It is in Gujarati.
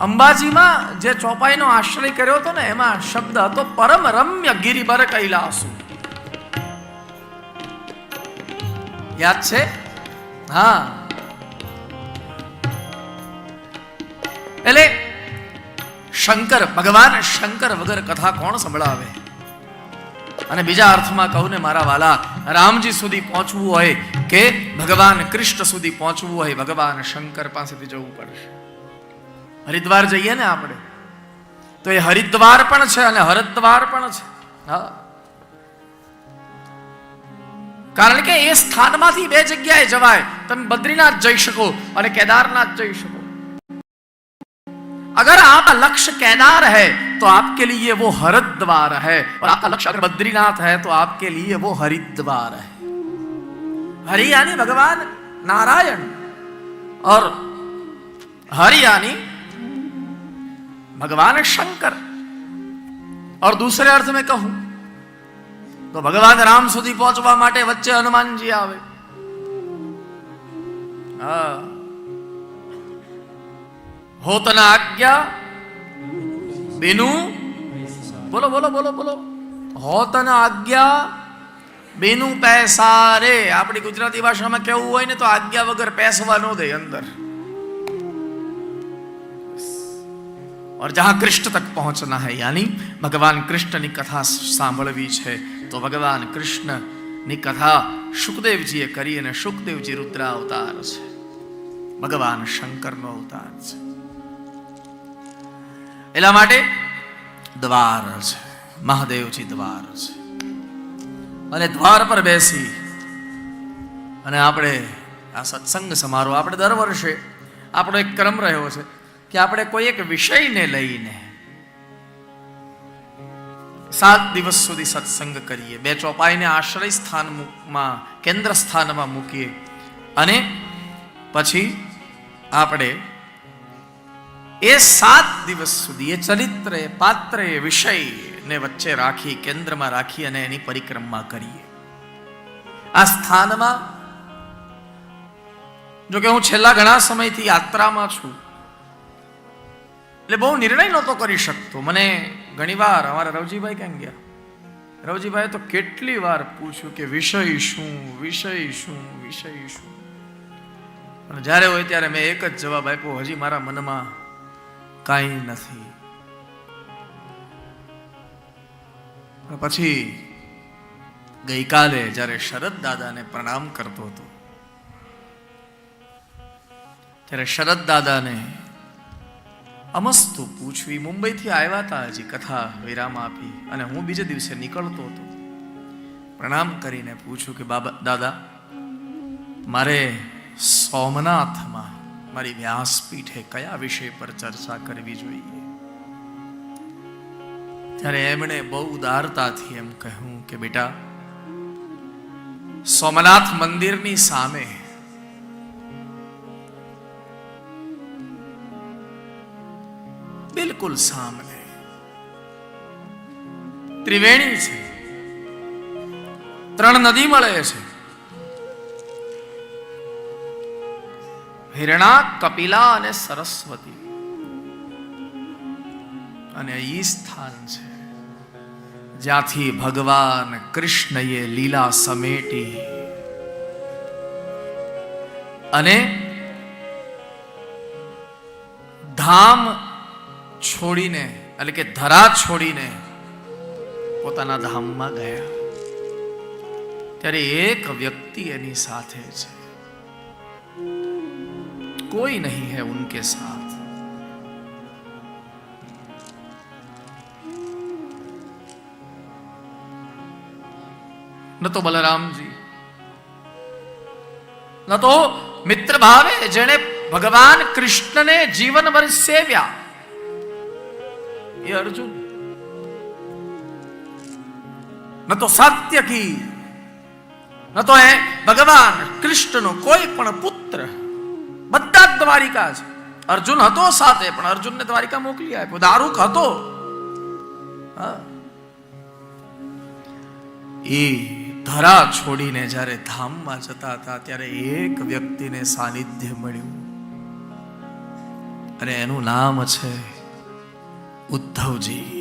અંબાજીમાં જે ચોપાઈનો આશ્રય કર્યો હતો ને, એમાં શબ્દ હતો, પરમ રમ્ય ગિરિબર કૈલાસુ. યાદ છે? હા. એટલે શંકર, ભગવાન શંકર વગર કથા કોણ સંભળાવે? અને બીજા અર્થમાં કહું ને, મારા વાલા, રામજી સુધી પહોંચવું હોય કે ભગવાન કૃષ્ણ સુધી પહોંચવું હોય, ભગવાન શંકર પાસેથી જવું પડશે. હરિદ્વાર જઈએ ને આપણે તો એ હરિદ્વાર પણ છે અને હરદ્વાર પણ છે હા કારણ કે એ સ્થાનમાંથી બે જગ્યાએ જવાય તમે બદ્રીનાથ જઈ શકો અને કેદારનાથ જઈ શકો अगर आपका लक्ष्य केदार है तो आपके लिए वो हरिद्वार है और आपका लक्ष्य अगर बद्रीनाथ है तो आपके लिए वो हरिद्वार है हरि यानी भगवान नारायण और हरि यानी भगवान शंकर और दूसरे अर्थ में कहूं તો ભગવાન રામ સુધી પહોંચવા માટે વચ્ચે હનુમાનજી આવે હા હોતના આજ્ઞા બેનું બોલો બોલો બોલો બોલો હોતના આજ્ઞા બેનું પૈસા રે આપણી ગુજરાતી ભાષામાં કેવું હોય ને તો આજ્ઞા વગર પેસવા ન દે અંદર और जहां कृष्ण तक पहुंचना है यानी भगवान कृष्ण ની કથા સાંભળવી છે તો ભગવાન કૃષ્ણ ની કથા સુખદેવજીએ કરી અને સુખદેવજી રુદ્ર અવતાર છે ભગવાન શંકરનો અવતાર છે એટલા માટે દ્વાર છે મહાદેવજી દ્વાર છે અને દ્વાર પર બેસી અને આપણે આ સત્સંગ સમારોહ આપણે દર વર્ષે આપણો એક ક્રમ રહ્યો છે કે આપણે કોઈ એક વિષયને લઈને સાત દિવસ સુધી સત્સંગ કરીએ. બે ચોપાઈને આશ્રય સ્થાનમાં, કેન્દ્ર સ્થાનમાં મૂકીએ. અને પછી આપણે એ સાત દિવસ સુધી એ ચરિત્ર એ પાત્ર એ વિષય ને વચ્ચે રાખી, કેન્દ્રમાં રાખી અને એની પરિક્રમા કરીએ. આ સ્થાનમાં જો કે હું છેલ્લા ઘણા સમયથી યાત્રામાં છું એટલે બહુ નિર્ણય નહોતો કરી શકતો. મને ઘણીવાર અમારા રવજીભાઈ ક્યાં ગયા? રવજીભાઈ તો કેટલી વાર પૂછ્યું કે વિષય શું વિષય શું વિષય શું? અને જ્યારે હોય ત્યારે મેં એક જ જવાબ આપ્યો, હજી મારા મનમાં કાંઈ નથી. પછી ગઈકાલે જ્યારે શરદ દાદાને પ્રણામ કરતો હતો, ત્યારે શરદ દાદાને અમસ્તુ પૂછવી મુંબઈથી આવ્યા હતા હજી કથા વિરામ આપી અને હું બીજે દિવસે નીકળતો હતો. પ્રણામ કરીને પૂછ્યું કે, બાબા, દાદા, મારે સોમનાથમાં મારી વ્યાસપીઠે કયા વિષય પર ચર્ચા કરવી જોઈએ? ત્યારે એમણે બહુ ઉદારતાથી એમ કહ્યું કે, બેટા, સોમનાથ મંદિરની સામે બિલકુલ સામને. ત્રિવેણી છે. ત્રણ નદી મળે છે. હિરણા, કપિલા અને સરસ્વતી. અને ઈ સ્થાન છે, જ્યાંથી ભગવાન કૃષ્ણએ લીલા સમેટી અને ધામ છોડીને એટલે કે ધરા છોડીને પોતાના ધામમાં ગયા ત્યારે એક વ્યક્તિ એની સાથે છે કોઈ નહીં હે ઉનકે સાથ ન તો બલરામજી ન તો મિત્ર ભાવે જેણે ભગવાન કૃષ્ણને જીવનભર સેવ્યા એ અર્જુન. ન તો સાત્યકી ન તો એ ભગવાન કૃષ્ણનો કોઈ પણ પુત્ર. બધા જ દ્વારિકા છે. અર્જુન હતો સાથે, પણ અર્જુનને દ્વારિકા મોકલી આપ્યો. દારૂક હતો. એ ધરા છોડીને જ્યારે ધામમાં જતા હતા, ત્યારે એક વ્યક્તિને સાનિધ્ય મળ્યું. અને એનું નામ છે ઉદ્ધવજી.